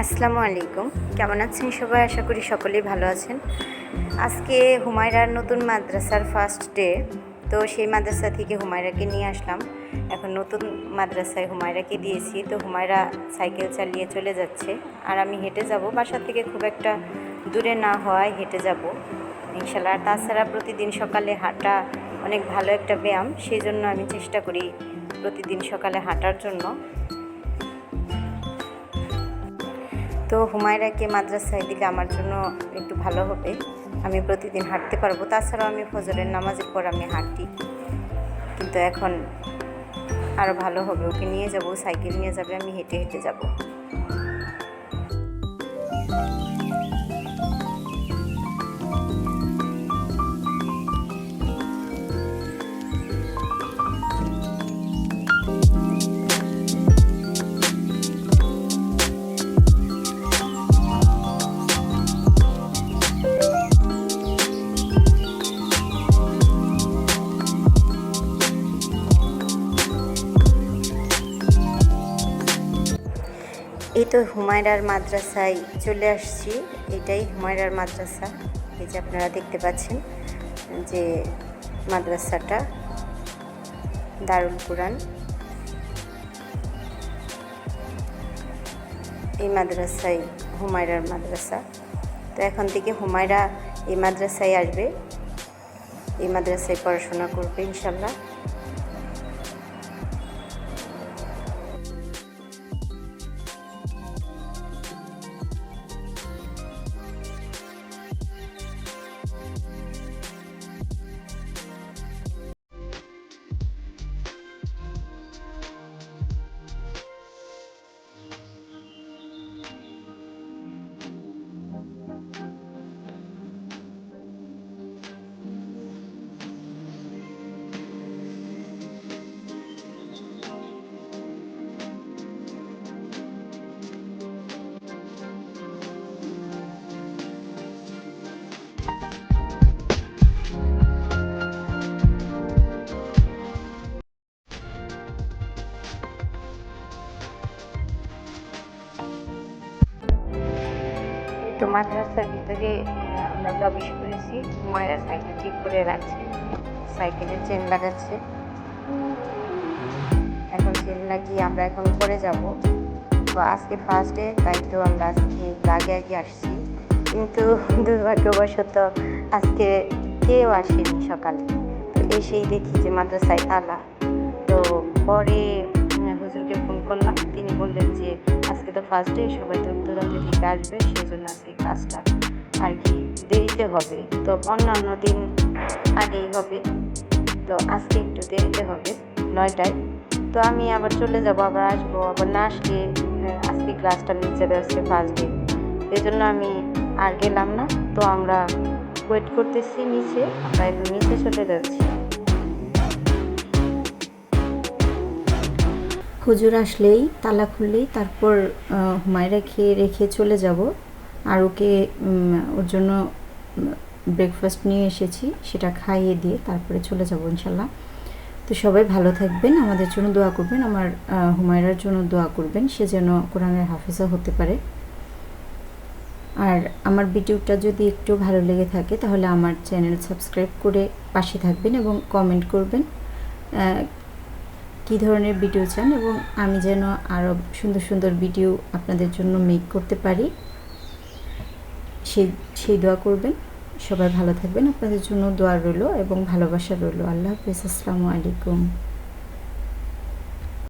আসসালামু আলাইকুম। কেমন আছেন সবাই? আশা করি সকলেই ভালো আছেন। আজকে হুমায়রার নতুন মাদ্রাসার ফার্স্ট ডে তো সেই মাদ্রাসা থেকে হুমায়রাকে নিয়ে আসলাম। এখন নতুন মাদ্রাসায় হুমায়রাকে দিয়েছি, তো হুমায়রা সাইকেল চালিয়ে চলে যাচ্ছে। আর আমি হেঁটে যাব, বাসা থেকে খুব একটা দূরে না হওয়ায় হেঁটে যাব। ইনশাল্লাহ আর তাছাড়া প্রতিদিন সকালে হাঁটা অনেক ভালো একটা ব্যায়াম সেই জন্য আমি চেষ্টা করি প্রতিদিন সকালে হাঁটার জন্য। তো হুমায়রাকে মাদ্রাসায় দিলে আমার জন্য একটু ভালো হবে। আমি প্রতিদিন হাঁটতে পারব। তাছাড়াও আমি ফজরের নামাজের পর আমি হাঁটি। কিন্তু এখন আরও ভালো হবে। ওকে নিয়ে যাব, সাইকেল নিয়ে যাবে, আমি হেঁটে হেঁটে যাব। এই তো হুমায়রার মাদ্রাসায় চলে আসছি। এটাই হুমায়রার মাদ্রাসা। এই যে আপনারা দেখতে পাচ্ছেন যে মাদ্রাসাটা দারুল কুরআন। এই মাদ্রাসায় হুমায়রার মাদ্রাসা। তো এখন থেকে হুমায়রা এই মাদ্রাসায় আসবে। এই মাদ্রাসায় পড়াশোনা করবে ইনশাল্লাহ তো মাদ্রাসার ভিতরে আমরা প্রবেশ করেছি, ময়রা সাইকেল ঠিক করে রাখছে সাইকেলের চেন লাগাচ্ছে। এখন চেন লাগিয়ে আমরা এখন পরে যাব। তো আজকে ফার্স্ট তাই তো আমরা আজকে আগে আগে আসছি। কিন্তু দুর্ভাগ্যবশত আজকে কেউ আসেনি সকালে। তো এসেই দেখি যে মাদ্রাসায় তালা তো পরে, হুজুরকে করলাম। তিনি বললেন যে, আজকে তো ফার্স্ট ডে সবাই তো দূরান্ত থেকে আসবে সেই জন্য আজকে কাজটা আর কি দেরিতে হবে। তো অন্যান্য দিন আগেই হবে। তো আজকে একটু দেরিতে হবে, নয়টায়। তো আমি আবার চলে যাব, আবার আসব, আবার না আসলে আজকে ক্লাসটা মিস যাবে আজকে ফার্স্ট ডে এই জন্য আমি আর গেলাম না। তো আমরা ওয়েট করতেছি নিচে, আমরা নিচে চলে যাচ্ছি। হুজুর আসলেই, তালা খুললেই তারপর হুমায়রা খেয়ে রেখে চলে যাব। আর ওকে ওর জন্য ব্রেকফাস্ট নিয়ে এসেছি, সেটা খাইয়ে দিয়ে তারপরে চলে যাব ইনশাল্লাহ। তো সবাই ভালো থাকবেন, আমাদের জন্য দোয়া করবেন, আমার হুমায়রার জন্য দোয়া করবেন, সে যেন কোরআনের হাফেজা হতে পারে। আর আমার ভিডিওটা যদি একটু ভালো লেগে থাকে, তাহলে আমার চ্যানেল সাবস্ক্রাইব করে পাশে থাকবেন এবং কমেন্ট করবেন। কী ধরনের ভিডিও চান এবং আমি যেন আরও সুন্দর সুন্দর ভিডিও আপনাদের জন্য মেক করতে পারি, সেই সেই দোয়া করবেন। সবাই ভালো থাকবেন। আপনাদের জন্য দোয়া রইল এবং ভালোবাসা রইল। আল্লাহ হাফিজ। আসসালামু আলাইকুম।